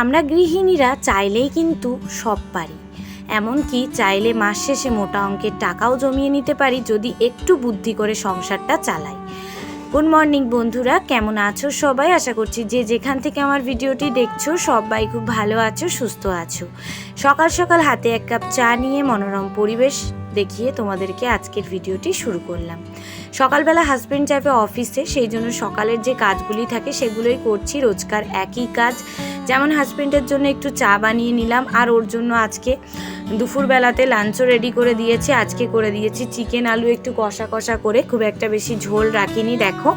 আমরা গৃহিণীরা চাইলেই কিন্তু সব পারি। এমনকি চাইলে মাস শেষে মোটা অঙ্কের টাকাও জমিয়ে নিতে পারি যদি একটু বুদ্ধি করে সংসারটা চালাই। গুড মর্নিং বন্ধুরা, কেমন আছো সবাই? আশা করছি যে যেখান থেকে আমার ভিডিওটি দেখছ সবাই খুব ভালো আছো, সুস্থ আছো। সকাল সকাল হাতে এক কাপ চা নিয়ে মনোরম পরিবেশ দেখিয়ে তোমাদেরকে আজকের ভিডিওটি শুরু করলাম। সকালবেলা হাজব্যান্ড যাবে অফিসে সেই জন্য সকালের যে কাজগুলি থাকে সেগুলোই করছি, রোজকার একই কাজ। যেমন হাজব্যান্ডের জন্য একটু চা বানিয়ে নিলাম, আর ওর জন্য আজকে দুপুরবেলাতে লাঞ্চও রেডি করে দিয়েছি। আজকে করে দিয়েছি চিকেন আলু একটু কষা কষা করে, খুব একটা বেশি ঝোল রাখিনি, দেখো।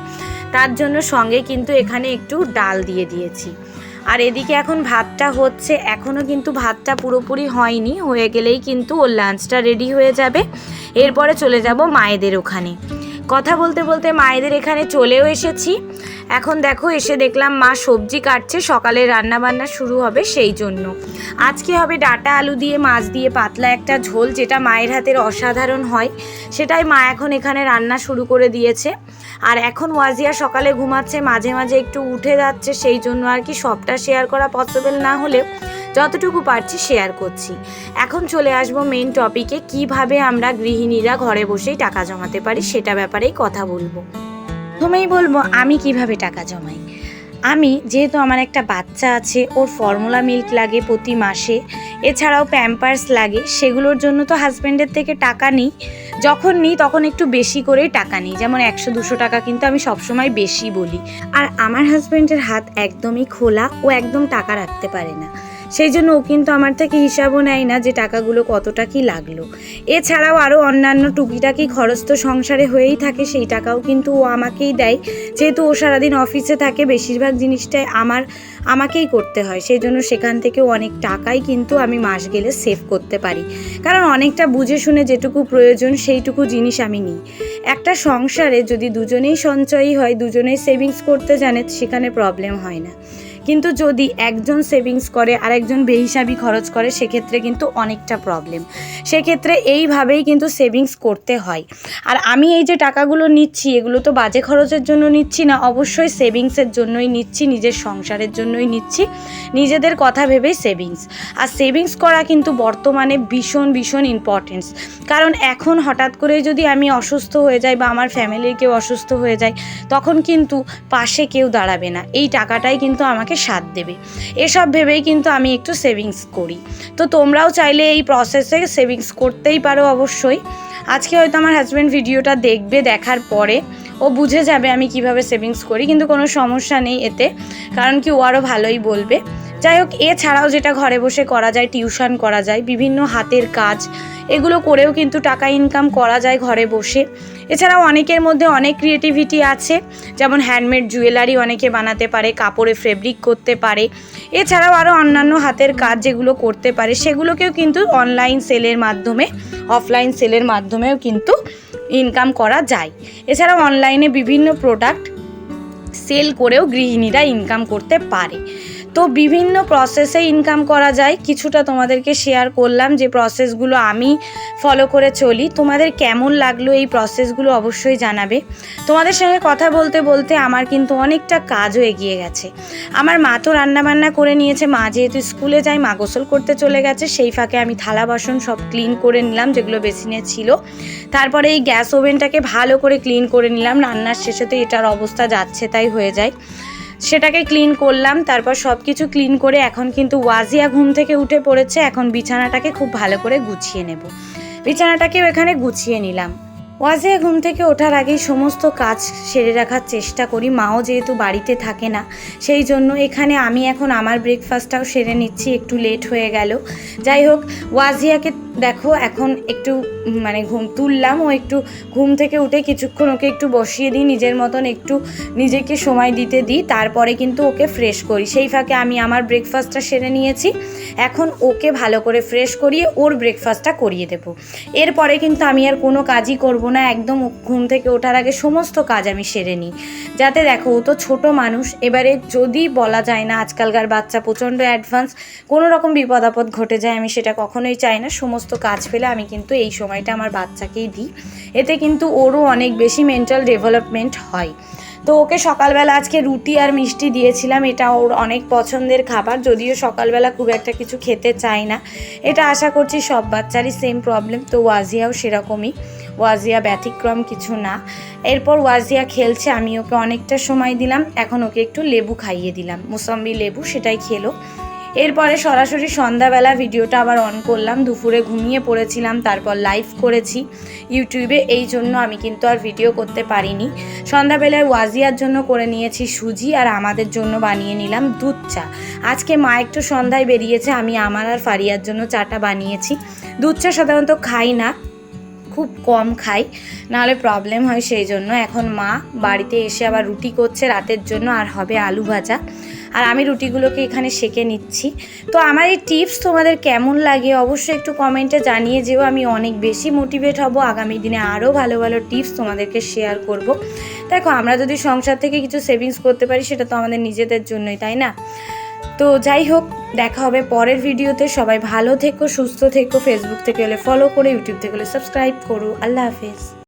তার জন্য সঙ্গে কিন্তু এখানে একটু ডাল দিয়ে দিয়েছি। আর এদিকে এখন ভাতটা হচ্ছে এখনও কিন্তু ভাতটা পুরোপুরি হয়নি, হয়ে গেলেই কিন্তু ওর লাঞ্চটা রেডি হয়ে যাবে। এরপরে চলে যাব মায়েদের ওখানে। কথা বলতে বলতে মায়েদের এখানে চলেও এসেছি। এখন দেখো, এসে দেখলাম মা সবজি কাটছে, সকালে রান্না বান্না শুরু হবে সেই জন্য। আজকে হবে ডাটা আলু দিয়ে, মাছ দিয়ে পাতলা একটা ঝোল, যেটা মায়ের হাতের অসাধারণ হয়। সেটাই মা এখন এখানে রান্না শুরু করে দিয়েছে। আর এখন ওয়াজিয়া সকালে ঘুমাচ্ছে, মাঝে মাঝে একটু উঠে যাচ্ছে, সেই জন্য আর কি সবটা শেয়ার করা পসিবল না হলেও যতটুকু পারছি শেয়ার করছি। এখন চলে আসব মেন টপিকে কীভাবে আমরা গৃহিণীরা ঘরে বসেই টাকা জমাতে পারি সেটা ব্যাপারেই কথা বলব। প্রথমেই বলব, আমি কীভাবে টাকা জমাই? আমি যেহেতু আমার একটা বাচ্চা আছে, ওর ফর্মুলা মিল্ক লাগে প্রতি মাসে, এছাড়াও প্যাম্পার্স লাগে, সেগুলোর জন্য তো হাজব্যান্ডের থেকে টাকা নিই। যখন নিই তখন একটু বেশি করেই টাকা নিই, যেমন একশো দুশো টাকা কিন্তু আমি সবসময় বেশি বলি। আর আমার হাজব্যান্ডের হাত একদমই খোলা, ও একদম টাকা রাখতে পারে না। সেই জন্য ও কিন্তু আমার থেকে হিসাবও নেয় না যে টাকাগুলো কতটা কি লাগল। এছাড়াও আরও অন্যান্য টুকিটাকি খরচ তো সংসারে হয়েই থাকে, সেই টাকাও কিন্তু ও আমাকেই দেয়। যেহেতু ও সারাদিন অফিসে থাকে, বেশিরভাগ জিনিসটাই আমার, আমাকেই করতে হয়। সেই জন্য সেখান থেকেও অনেক টাকাই কিন্তু আমি মাস গেলে সেভ করতে পারি। কারণ অনেকটা বুঝে শুনে যেটুকু প্রয়োজন সেইটুকু জিনিস আমি নিই। একটা সংসারে যদি দুজনেই সঞ্চয়ী হয়, দুজনেই সেভিংস করতে জানে, সেখানে প্রবলেম হয় না। কিন্তু যদি একজন সেভিংস করে আর একজন বেহিসাবি খরচ করে, সেক্ষেত্রে কিন্তু অনেকটা প্রবলেম সেক্ষেত্রে এইভাবেই কিন্তু সেভিংস করতে হয়। আর আমি এই যে টাকাগুলো নিচ্ছি, এগুলো তো বাজে খরচের জন্য নিচ্ছি না, অবশ্যই সেভিংসের জন্যই নিচ্ছি, নিজের সংসারের জন্যই নিচ্ছি, নিজেদের কথা ভেবেই সেভিংস আর সেভিংস করা কিন্তু বর্তমানে ভীষণ ভীষণ ইম্পর্টেন্স কারণ এখন হঠাৎ করে যদি আমি অসুস্থ হয়ে যাই বা আমার ফ্যামিলির কেউ অসুস্থ হয়ে যায়, তখন কিন্তু পাশে কেউ দাঁড়াবে না। এই টাকাটাই কিন্তু আমাকে সাথ দেবে। এসব ভেবেই কিন্তু আমি একটু সেভিংস করি। তো তোমরাও চাইলে এই প্রসেসে সেভিংস করতেই পারো অবশ্যই। আজকে হয়তো আমার হাজব্যান্ড ভিডিওটা দেখবে দেখার পরে। ও বুঝে যাবে আমি কীভাবে সেভিংস করি, কিন্তু কোনো সমস্যা নেই এতে। কারণ কি ও আরও ভালোই বলবে। যাই হোক, এছাড়াও যেটা ঘরে বসে করা যায়, টিউশন করা যায়, বিভিন্ন হাতের কাজ, এগুলো করেও কিন্তু টাকা ইনকাম করা যায় ঘরে বসে। এছাড়াও অনেকের মধ্যে অনেক ক্রিয়েটিভিটি আছে, যেমন হ্যান্ডমেড জুয়েলারি অনেকে বানাতে পারে, কাপড়ে ফেব্রিক করতে পারে। এছাড়াও আরও অন্যান্য হাতের কাজ যেগুলো করতে পারে, সেগুলোকেও কিন্তু অনলাইন সেলের মাধ্যমে অফলাইন সেলের মাধ্যমেও কিন্তু ইনকাম করা যায়। এছাড়াও অনলাইনে বিভিন্ন প্রোডাক্ট সেল করেও গৃহিণীরা ইনকাম করতে পারে। তো বিভিন্ন প্রসেসে ইনকাম করা যায়। কিছুটা তোমাদেরকে শেয়ার করলাম যে প্রসেসগুলো আমি ফলো করে চলি। তোমাদের কেমন লাগল এই প্রসেসগুলো অবশ্যই জানাবে। তোমাদের সঙ্গে কথা বলতে বলতে আমার কিন্তু অনেকটা কাজও এগিয়ে গেছে। আমার মা তো রান্নাবান্না করে নিয়েছে। মা যেহেতু স্কুলে যায়, মা গোসল করতে চলে গেছে। সেই ফাঁকে আমি থালা, বাসন সব ক্লিন করে নিলাম, যেগুলো বেসিনে ছিল। তারপরে এই গ্যাস ওভেনটাকে ভালো করে ক্লিন করে নিলাম। রান্নার শেষে তো এটার অবস্থা যাচ্ছে, তাই হয়ে যায়। সেটাকে ক্লিন করলাম, তারপর সব কিছু ক্লিন করে এখন কিন্তু ওয়াজিয়া ঘুম থেকে উঠে পড়েছে, এখন বিছানাটাকে খুব ভালো করে গুছিয়ে নেব। বিছানাটাকেও এখানে গুছিয়ে নিলাম। ওয়াজিয়া ঘুম থেকে ওঠার আগেই সমস্ত কাজ সেরে রাখার চেষ্টা করি, মাও যেহেতু বাড়িতে থাকে না, সেই জন্য এখানে আমি এখন আমার ব্রেকফাস্টটাও সেরে নিচ্ছি, একটু লেট হয়ে গেল। যাই হোক, ওয়াজিয়াকে দেখো, এখন একটু মানে ঘুম তুললাম, ও একটু ঘুম থেকে উঠে কিছুক্ষণ ওকে একটু বসিয়ে দিই, নিজের মতন একটু নিজেকে সময় দিতে দিই, তারপরে কিন্তু ওকে ফ্রেশ করি। সেই ফাঁকে আমি আমার ব্রেকফাস্টটা সেরে নিয়েছি। এখন ওকে ভালো করে ফ্রেশ করিয়ে ওর ব্রেকফাস্টটা করিয়ে দেবো। এরপরে কিন্তু আমি আর কোনো কাজই করব না, একদম ঘুম থেকে ওঠার আগে সমস্ত কাজ আমি সেরে নিই। যাতে দেখো, ও তো ছোট মানুষ, এবারে যদি বলা যায় না, আজকালকার বাচ্চা প্রচণ্ড অ্যাডভান্স কোনো রকম বিপদ আপদ ঘটে যায়, আমি সেটা কখনোই চাই না সমস্ত কাজ ফেলে আমি কিন্তু এই সময়টা আমার বাচ্চাকেই দিই। এতে কিন্তু ওরও অনেক বেশি মেন্টাল ডেভেলপমেন্ট হয়। তো ওকে সকালবেলা আজকে রুটি আর মিষ্টি দিয়েছিলাম, এটা ওর অনেক পছন্দের খাবার, যদিও সকালবেলা খুব একটা কিছু খেতে চায় না। এটা আশা করছি সব বাচ্চারই সেম প্রবলেম তো ওয়াজিয়াও সেরকমই। ওয়াজিয়া ব্যতিক্রম কিছু না। এরপর ওয়াজিয়া খেলছে, আমি ওকে অনেকটা সময় দিলাম, এখন ওকে একটু লেবু খাইয়ে দিলাম। মুসম্বি লেবু সেটাই খেলো। এরপরে সরাসরি সন্ধ্যাবেলা ভিডিওটা আবার অন করলাম, দুপুরে ঘুমিয়ে পড়েছিলাম, তারপর লাইভ করেছি ইউটিউবে, এই জন্য আমি কিন্তু আর ভিডিও করতে পারিনি। সন্ধ্যাবেলায় ওয়াজিয়ার জন্য করে নিয়েছি সুজি আর আমাদের জন্য বানিয়ে নিলাম দুধ চা। আজকে মা একটু সন্ধ্যায় বেরিয়েছে, আমি, আমার আর ফারিয়ার জন্য চাটা বানিয়েছি। দুধ চা সাধারণত খাই না, খুব কম খাই, নাহলে প্রবলেম হয় সেই জন্য। এখন মা বাড়িতে এসে আবার রুটি করছে রাতের জন্য, আর হবে আলু ভাজা। আর আমি রুটিগুলোকে এখানে সেকে নিচ্ছি। তো আমার এই টিপস তোমাদের কেমন লাগে অবশ্যই একটু কমেন্টে জানিয়ে যেও। আমি অনেক বেশি মোটিভেট হব। আগামী দিনে আরও ভালো ভালো টিপস তোমাদেরকে শেয়ার করব। দেখো, আমরা যদি সংসার থেকে কিছু সেভিংস করতে পারি, সেটা তো আমাদের নিজেদের জন্যই, তাই না? তো যাই হোক, দেখা হবে পরের ভিডিওতে। সবাই ভালো থেকো, সুস্থ থেকো। ফেসবুক থেকে হলে ফলো করে ইউটিউব থেকে হলে সাবস্ক্রাইব করো। আল্লাহ হাফেজ।